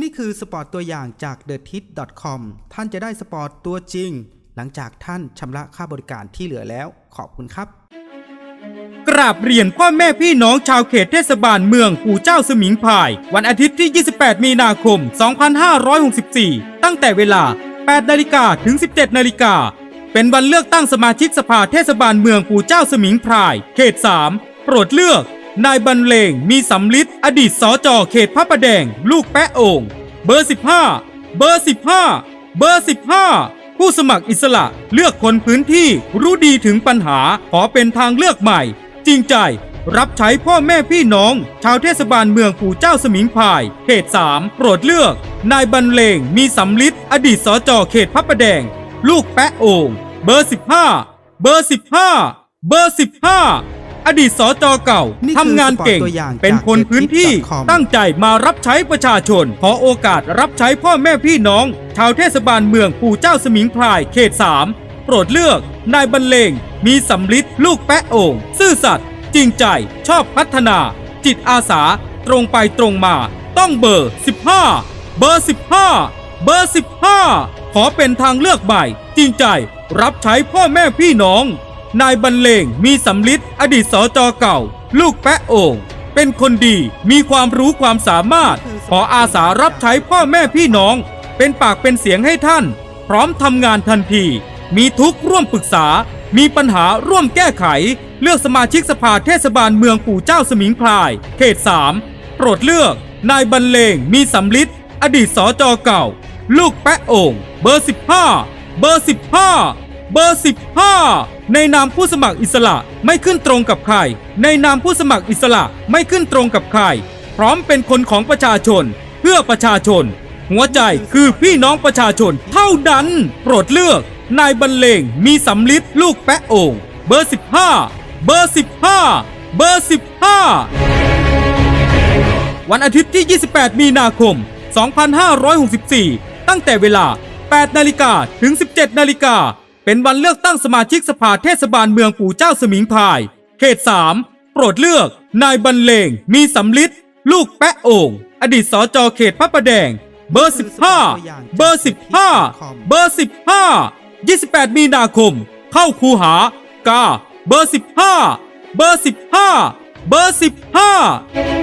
นี่คือสปอร์ตตัวอย่างจาก t h e t i t c o m ท่านจะได้สปอร์ตตัวจริง หลังจากท่านชำระค่าบริการที่เหลือแล้ว ขอบคุณครับ กราบเรียนพ่อแม่พี่น้องชาวเขตเทศบาลเมืองปู่เจ้าสมิงพราย วันอาทิตย์ที่ 28 มีนาคม 2564 ตั้งแต่เวลา 8 นาฬิกาถึง 17 นาฬิกา เป็นวันเลือกตั้งสมาชิกสภาเทศบาลเมืองปู่เจ้าสมิงพราย เขต 3 โปรดเลือก นายบรรเลงมีสำลิดอดีตสจเขตพระประแดง ลูกแปะโอ่งเบอร์ 15 เบอร์ 15 เบอร์ 15 ผู้สมัครอิสระเลือกคนพื้นที่รู้ดีถึงปัญหาขอเป็นทางเลือกใหม่ จริงใจรับใช้พ่อแม่พี่น้อง ชาวเทศบาลเมืองปู่เจ้าสมิงพายเขต3โปรดเลือก นายบรรเลงมีสำลิดอดีตสจเขตพระประแดง ลูกแปะโอ่งเบอร์ 15 เบอร์ 15 เบอร์ 15 อดีตสจเก่านี่คือทำงานเก่งสปอร์ตตัวอย่างเป็นคนพื้นที่จากตั้งใจมารับใช้ประชาชน ขอโอกาสรับใช้พ่อแม่พี่น้อง ชาวเทศบาลเมืองปู่เจ้าสมิงพรายเขต3โปรดเลือก นายบรรเลง มีสำลิดลูกแปะโอ่งซื่อสัตย์จริงใจชอบพัฒนา จิตอาสา ตรงไปตรงมา ต้องเบอร์ 15 เบอร์ 15 เบอร์ 15 ขอเป็นทางเลือกใหม่จริงใจรับใช้พ่อแม่พี่น้อง นายบรรเลงมีสำลิดอดีตสจเก่า ลูกแปะโอ่งเป็นคนดีมีความรู้ความสามารถ ขออาสารับใช้พ่อแม่พี่น้อง เป็นปากเป็นเสียงให้ท่าน พร้อมทำงานทันที มีทุกร่วมปรึกษา มีปัญหาร่วมแก้ไข เลือกสมาชิกสภาเทศบาลเมืองปู่เจ้าสมิงพราย เขต3โปรดเลือก นายบรรเลงมีสำลิดอดีตสจเก่า ลูกแปะโอ่งเบอร์ 15 เบอร์ 15 เบอร์ 15 ในนามผู้สมัครอิสระไม่ขึ้นตรงกับใคร ในนามผู้สมัครอิสระไม่ขึ้นตรงกับใคร พร้อมเป็นคนของประชาชน เพื่อประชาชน หัวใจคือพี่น้องประชาชนเท่านั้นโปรดเลือก นายบรรเลงมีสำลิดลูกแปะโอ่งเบอร์ 15 เบอร์ 15 เบอร์ 15 วันอาทิตย์ที่ 28 มีนาคม 2564 ตั้งแต่เวลา 8 นาฬิกาถึง 17 นาฬิกา เป็นวันเลือกตั้งสมาชิกสภาเทศบาลเมืองปู่เจ้าสมิงพาย เขต3โปรดเลือก นายบรรเลง มีสำลิดลูกแปะโอ่งอดีตสจเขตพระประแดง เบอร์ 15 เบอร์ 15 เบอร์ 15 28 มีนาคม เข้าคูหากา เบอร์ 15 เบอร์ 15 เบอร์ 15